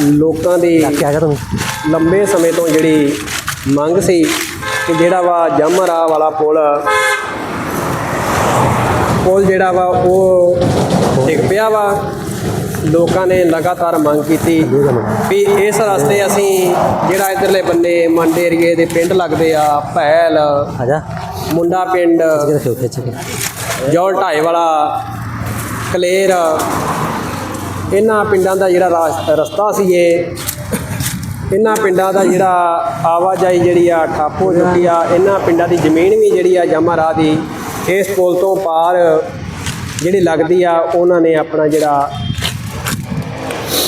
ਲੋਕਾਂ ਦੀ ਲੰਬੇ ਸਮੇਂ ਤੋਂ ਜਿਹੜੀ ਮੰਗ ਸੀ ਕਿ ਜਿਹੜਾ ਵਾ ਜਮਰਾ ਵਾਲਾ ਪੁਲ ਪੁਲ ਜਿਹੜਾ ਵਾ ਉਹ ਡਿੱਗ ਪਿਆ ਵਾ। ਲੋਕਾਂ ਨੇ ਲਗਾਤਾਰ ਮੰਗ ਕੀਤੀ ਵੀ ਇਸ ਰਸਤੇ ਅਸੀਂ ਜਿਹੜਾ ਇਧਰਲੇ ਬੰਨੇ ਮੰਡ ਏਰੀਏ ਦੇ ਪਿੰਡ ਲੱਗਦੇ ਆ ਭੈਲ ਮੁੰਡਾ ਪਿੰਡ ਜੌਲ ਢਾਏ ਵਾਲਾ ਕਲੇਰ ਇਹਨਾਂ ਪਿੰਡਾਂ ਦਾ ਜਿਹੜਾ ਰਾਸ- ਰਸਤਾ ਸੀ ਇਹ, ਇਹਨਾਂ ਪਿੰਡਾਂ ਦਾ ਜਿਹੜਾ ਆਵਾਜਾਈ ਜਿਹੜੀ ਆ, ਠੱਪ ਹੋ ਚੁੱਕੀ ਆ, ਇਹਨਾਂ ਪਿੰਡਾਂ ਦੀ ਜ਼ਮੀਨ ਵੀ ਜਿਹੜੀ ਆ ਜਮਾ ਰਾਹ ਦੀ, ਇਸ ਪੁਲ ਤੋਂ ਪਾਰ ਜਿਹੜੀ ਲੱਗਦੀ ਆ, ਉਹਨਾਂ ਨੇ ਆਪਣਾ ਜਿਹੜਾ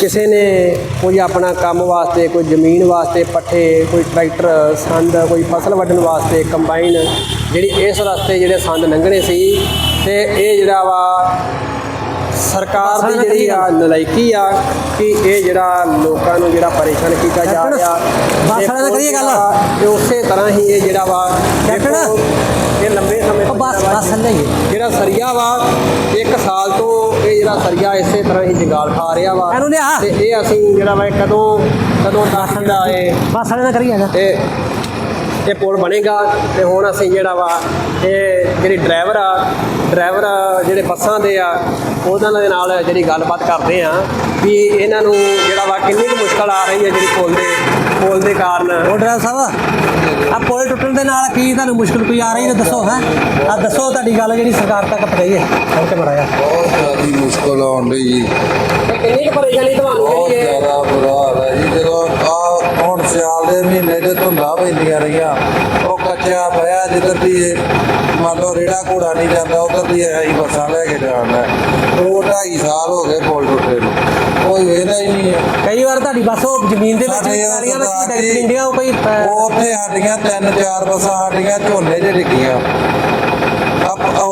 ਕਿਸੇ ਨੇ ਕੋਈ ਆਪਣਾ ਕੰਮ ਵਾਸਤੇ, ਕੋਈ ਜ਼ਮੀਨ ਵਾਸਤੇ ਪੱਠੇ, ਕੋਈ ਟਰੈਕਟਰ, ਸੰਦ, ਕੋਈ ਫਸਲ ਵੱਢਣ ਵਾਸਤੇ ਕੰਬਾਈਨ ਜਿਹੜੀ ਇਸ ਰਸਤੇ ਜਿਹੜੇ ਸੰਦ ਲੰਘਣੇ ਸੀ, ਤੇ ਇਹ ਜਿਹੜਾ ਵਾ ਸਰਕਾਰ ਦੀ ਜਿਹੜੀ ਆ ਨਲਾਇਕੀ ਆ ਕਿ ਇਹ ਜਿਹੜਾ ਲੋਕਾਂ ਨੂੰ ਜਿਹੜਾ ਪਰੇਸ਼ਾਨ ਕੀਤਾ ਜਾ ਰਿਹਾ ਬੱਸ ਵਾਲਿਆਂ ਨਾਲ ਕਰੀਏ ਗੱਲ। ਤੇ ਉਸੇ ਤਰ੍ਹਾਂ ਹੀ ਇਹ ਜਿਹੜਾ ਵਾ ਕੈਪਟਨ, ਇਹ ਲੰਬੇ ਸਮੇਂ ਤੋਂ ਬੱਸ ਬੱਸ ਥੱਲੇ ਹੀ ਹੈ। ਜਿਹੜਾ ਸਰੀਆ ਵਾ ਇੱਕ ਸਾਲ ਤੋਂ ਇਹ ਜਿਹੜਾ ਸਰੀਆ ਇਸੇ ਤਰ੍ਹਾਂ ਹੀ ਜੰਗਾਲ ਖਾ ਰਿਹਾ ਵਾ ਇਹਨੂੰ ਲਿਆ। ਤੇ ਇਹ ਅਸੀਂ ਜਿਹੜਾ ਵਾ ਕਦੋਂ ਕਦੋਂ ਤੱਕ ਦਾ ਇਹ ਬਸ ਵਾਲੇ ਨਾਲ ਕਰੀ ਆ ਜਾ ਇਹ ਪੁਲ ਬਣੇਗਾ ਤੇ ਹੁਣ ਅਸੀਂ ਜਿਹੜਾ ਵਾ ਇਹ ਜਿਹੜੀ ਡਰਾਈਵਰ ਆ ਡਰਾਈਵਰ ਜਿਹੜੇ ਬੱਸਾਂ ਦੇ ਆ ਉਹਨਾਂ ਦੇ ਨਾਲ ਜਿਹੜੀ ਗੱਲਬਾਤ ਕਰਦੇ ਆ ਵੀ ਇਹਨਾਂ ਨੂੰ ਜਿਹੜਾ ਵਾ ਕਿੰਨੀ ਕੁ ਮੁਸ਼ਕਲ ਆ ਰਹੀ ਹੈ ਜਿਹੜੀ ਪੁਲ ਦੇ ਪੁਲ ਦੇ ਕਾਰਨ। ਉਹ ਡਰਾਈਵਰ ਸਾਹਿਬ ਆ ਪੁਲ ਟੁੱਟਣ ਦੇ ਨਾਲ ਕੀ ਤੁਹਾਨੂੰ ਮੁਸ਼ਕਲ ਕੋਈ ਆ ਰਹੀ ਹੈ ਦੱਸੋ ਹੈ? ਆ ਦੱਸੋ ਤੁਹਾਡੀ ਗੱਲ ਜਿਹੜੀ ਸਰਕਾਰ ਤੱਕ ਪਹੁੰਚਾਈਏ ਸਭ ਤੇ ਬੜਾ ਆ ਬਹੁਤ ਜ਼ਿਆਦਾ ਮੁਸ਼ਕਲ ਆਉਣ ਜੀ। ਤੇ ਕਿੰਨੀ ਕੁ ਪਰੇਸ਼ਾਨੀ ਤੁਹਾਨੂੰ ਬਹੁਤ ਜਿਹੜੀ ਹੈ ਜ਼ਿਆਦਾ ਬੁਰਾ ਹਾਲ ਹੈ ਜੀ। ਜਦੋਂ ਆ ਹੁਣ ਸਿਆਲ ਦੇ ਮਹੀਨੇ ਦੇ ਧੁੰਦਾਂ ਪੈਂਦੀਆਂ ਰਹੀਆਂ। ਉਹ ਕੱਚਾ ਪਿਆ ਜਿੱਧਰ ਦੀ ਮੰਨ ਲਓ ਰੇੜਾ ਘੋੜਾ ਨਹੀਂ ਜਾਂਦਾ ਉਧਰ ਦੀ ਹੈ ਹੀ ਬੱਸਾਂ ਲੈ ਕੇ ਜਾਣਾ। ਉਹ ਢਾਈ ਸਾਲ ਹੋ ਗਏ ਪੁਲ ਟੁੱਟੇ ਨੂੰ। ਕੋਈ ਵੇਖਦਾ ਹੀ ਨਹੀਂ ਹੈ। ਕਈ ਵਾਰ ਤੁਹਾਡੀ ਬੱਸ ਉਹ ਜ਼ਮੀਨ ਦੇ ਵਿੱਚ ਪੈਲੀਆਂ ਵਿੱਚ ਜੀ, ਪਿੰਡੀਆਂ ਉਹ ਕੋਈ ਉੱਥੇ ਸਾਡੀਆਂ ਤਿੰਨ ਚਾਰ ਬੱਸਾਂ ਸਾਡੀਆਂ ਝੋਨੇ 'ਚ ਡਿੱਗੀਆਂ।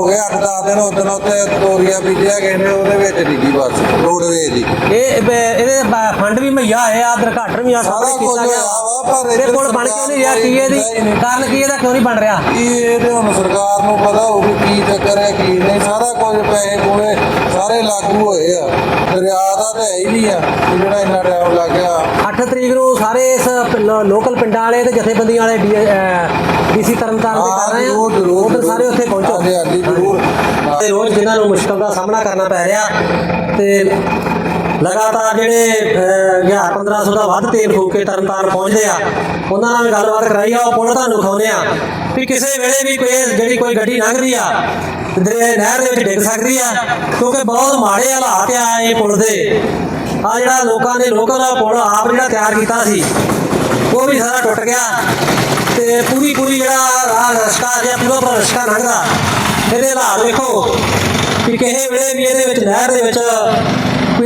ਗਿਆ 8-10 ਦਿਨ ਉਦੋਂ ਉੱਤੇ ਤੋਰੀਆਂ ਬੀਜਿਆ ਗਏ ਨੇ ਉਹਦੇ ਵਿੱਚ ਡਿੱਗੀ ਬੱਸ ਰੋਡਵੇ ਦੀ ਇਹ ਬ- ਇਹਦੇ ਬ- ਫੰਡ ਵੀ ਮਈਆ ਹੋਏ ਆ ਦਰਘਾਟਰ ਵੀ ਆ ਸਾਰਾ ਕੁਝ ਕੀਤਾ ਗਿਆ ਹੋਇਆ ਵਾ, ਪਰ ਇਹ ਪੁਲ ਬਣ ਕਿਉਂ ਨਹੀਂ ਰਿਹਾ ਕੀ ਇਹਦੀ। ਕਾਰਨ ਕੀ ਇਹਦਾ ਕਿਉਂ ਨਹੀਂ ਬਣ ਰਿਹਾ? ਇਹ ਇਹਦੇ ਹੁਣ ਸਰਕਾਰ ਨੂੰ ਪਤਾ ਹੋਊ ਵੀ ਕੀ ਸਾਰੇ ਲਾਗੂ ਹੋਏ ਆ ਦਰਿਆ ਦਾ ਤਾਂ ਹੈ ਹੀ ਨਹੀਂ ਆ ਜਿਹੜਾ ਇੰਨਾ ਟਾਈਮ ਲੱਗ ਗਿਆ 8 ਤਰੀਕ ਨੂੰ ਸਾਰੇ ਇਸ ਪਿੰਡ- ਲੋਕਲ ਪਿੰਡਾਂ ਵਾਲੇ ਤੇ ਜਥੇਬੰਦੀਆਂ ਵਾਲੇ ਡੀਸੀ ਤਰਨਤਾਰਨ ਦੇ ਕਰ ਰਹੇ ਆ ਜ਼ਰੂਰ, ਜ਼ਰੂਰ, ਸਾਰੇ। ਉੱਥੇ ਪਹੁੰਚੋ ਹਾਂਜੀ, ਹਾਂਜੀ, ਜ਼ਰੂਰ। ਤੇ ਰੋਜ਼ ਜਿਨ੍ਹਾਂ ਨੂੰ ਮੁਸ਼ਕਲ ਦਾ ਸਾਹਮਣਾ ਕਰਨਾ ਪੈ ਰਿਹਾ ਤੇ ਲਗਾਤਾਰ ਜਿਹੜੇ 1000 1500 ਦਾ ਵੱਧ ਤੇਲ ਫੂਕ ਕੇ ਤਰਨਤਾਰਨ ਪਹੁੰਚਦੇ ਆ, ਉਹਨਾਂ ਨਾਲ ਗੱਲਬਾਤ ਕਰਾਈ ਆ, ਉਹ ਪੁੱਲ ਤੁਹਾਨੂੰ ਖਾਉਂਦੇ ਆ ਵੀ ਕਿਸੇ ਵੇਲੇ ਵੀ ਕੋਈ ਜਿਹੜੀ ਕੋਈ ਗੱਡੀ ਲੰਘਦੀ ਆ ਦਰਿਆ ਨਹਿਰ ਦੇ ਵਿੱਚ ਡਿੱਗ ਸਕਦੀ ਆ, ਕਿਉਂਕਿ ਬਹੁਤ ਮਾੜੇ ਹਾਲਾਤ ਆ ਇਹ ਪੁਲ ਦੇ। ਆ ਜਿਹੜਾ ਲੋਕਾਂ ਨੇ ਲੋਕਲ ਪੁਲ ਆਪ ਜਿਹੜਾ ਤਿਆਰ ਕੀਤਾ ਸੀ, ਉਹ ਵੀ ਸਾਰਾ ਟੁੱਟ ਗਿਆ। ਤੇ ਪੂਰੀ ਪੂਰੀ ਜਿਹੜਾ ਰਾਹ ਰਸਤਾ ਜਿਹਾ ਪੂਰਾ ਪੂਰਾ ਰਸਤਾ ਲੰਘਦਾ। ਇਹਦੇ ਹਾਲਾਤ ਵੇਖੋ ਕਿ ਕਿਸੇ ਵੇਲੇ ਵੀ ਇਹਦੇ ਵਿੱਚ ਨਹਿਰ ਦੇ ਵਿੱਚ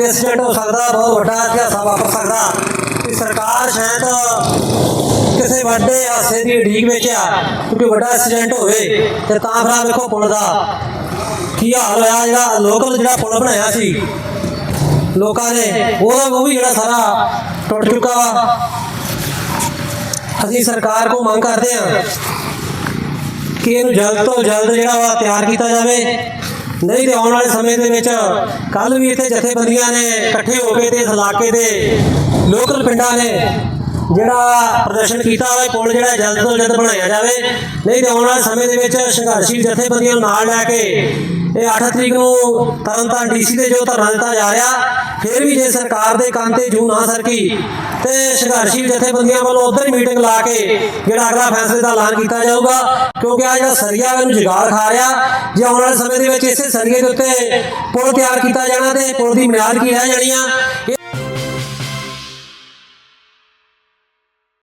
ਕੋਈ ਐਕਸੀਡੈਂਟ ਹੋ ਸਕਦਾ ਬਹੁਤ ਵੱਡਾ ਹਾਦਸਾ ਵਾਪਰ ਸਕਦਾ। ਕਿ ਸਰਕਾਰ ਸ਼ਾਇਦ ਕਿਸੇ ਵੱਡੇ ਹਾਸੇ ਦੀ ਢੀਕ ਵਿੱਚ ਆ, ਕਿਉਂਕਿ ਵੱਡਾ ਐਕਸੀਡੈਂਟ ਹੋਵੇ, ਤੇ ਤਾਂ ਫਿਰ ਆਹ ਵੇਖੋ ਪੁਲ ਦਾ ਕੀ ਹਾਲ ਹੋਇਆ, ਜਿਹੜਾ ਲੋਕਲ ਜਿਹੜਾ ਪੁਲ ਬਣਾਇਆ ਸੀ, ਲੋਕਾਂ ਨੇ, ਉਹਦਾ ਉਹ ਵੀ ਜਿਹੜਾ ਸਾਰਾ ਟੁੱਟ ਚੁੱਕਾ ਵਾ। ਅਸੀਂ ਸਰਕਾਰ ਕੋ ਮੰਗ ਕਰਦੇ ਹਾਂ ਕਿ ਇਹਨੂੰ ਜਲਦ ਤੋਂ ਜਲਦ ਜਿਹੜਾ ਵਾ ਤਿਆਰ ਕੀਤਾ ਜਾਵੇ। ਨਹੀਂ ਤੇ ਆਉਣ ਵਾਲੇ ਸਮੇਂ ਦੇ ਵਿੱਚ ਕੱਲ ਵੀ ਇੱਥੇ ਜਥੇਬੰਦੀਆਂ ਨੇ ਇਕੱਠੇ ਹੋ ਕੇ ਤੇ ਇਸ ਇਲਾਕੇ ਦੇ ਲੋਕਲ ਪਿੰਡਾਂ ਨੇ ਜਿਹੜਾ ਪ੍ਰਦਰਸ਼ਨ ਕੀਤਾ ਹੋਇਆ, ਪੁਲ ਜਿਹੜਾ ਜਲਦ ਤੋਂ ਜਲਦ ਬਣਾਇਆ ਜਾਵੇ। ਨਹੀਂ ਤੇ ਆਉਣ ਵਾਲੇ ਸਮੇਂ ਦੇ ਵਿੱਚ ਸੰਘਰਸ਼ੀ ਜਥੇਬੰਦੀਆਂ ਨਾਲ ਲੈ ਕੇ ਇਹ 8 ਤਰੀਕ ਨੂੰ ਤਰਨਤਾਰਨ ਡੀਸੀ ਦੇ ਜੋ ਧਰਨਾ ਦਿੱਤਾ ਜਾ ਰਿਹਾ ਫਿਰ ਵੀ ਜੇ ਸਰਕਾਰ ਦੇ ਕੰਨ ਤੇ ਜੂ ਨਾ ਸਰਕੀ ਤੇ ਸੰਘਰਸ਼ੀ ਜਥੇਬੰਦੀਆਂ ਵੱਲੋਂ ਉਧਰ ਹੀ ਮੀਟਿੰਗ ਲਾ ਕੇ ਜਿਹੜਾ ਅਗਲਾ ਫੈਸਲੇ ਦਾ ਐਲਾਨ ਕੀਤਾ ਜਾਊਗਾ, ਕਿਉਂਕਿ ਆ ਜਿਹੜਾ ਸਰੀਆ ਇਹਨੂੰ ਜੁਗਾੜ ਖਾ ਰਿਹਾ, ਜੇ ਆਉਣ ਵਾਲੇ ਸਮੇਂ ਦੇ ਵਿੱਚ ਇਸੇ ਸਰੀਏ ਦੇ ਉੱਤੇ ਪੁਲ ਤਿਆਰ ਕੀਤਾ ਜਾਣਾ ਤੇ ਪੁਲ ਦੀ ਮਿਆਦ ਕੀ ਰਹਿ ਜਾਣੀ ਆ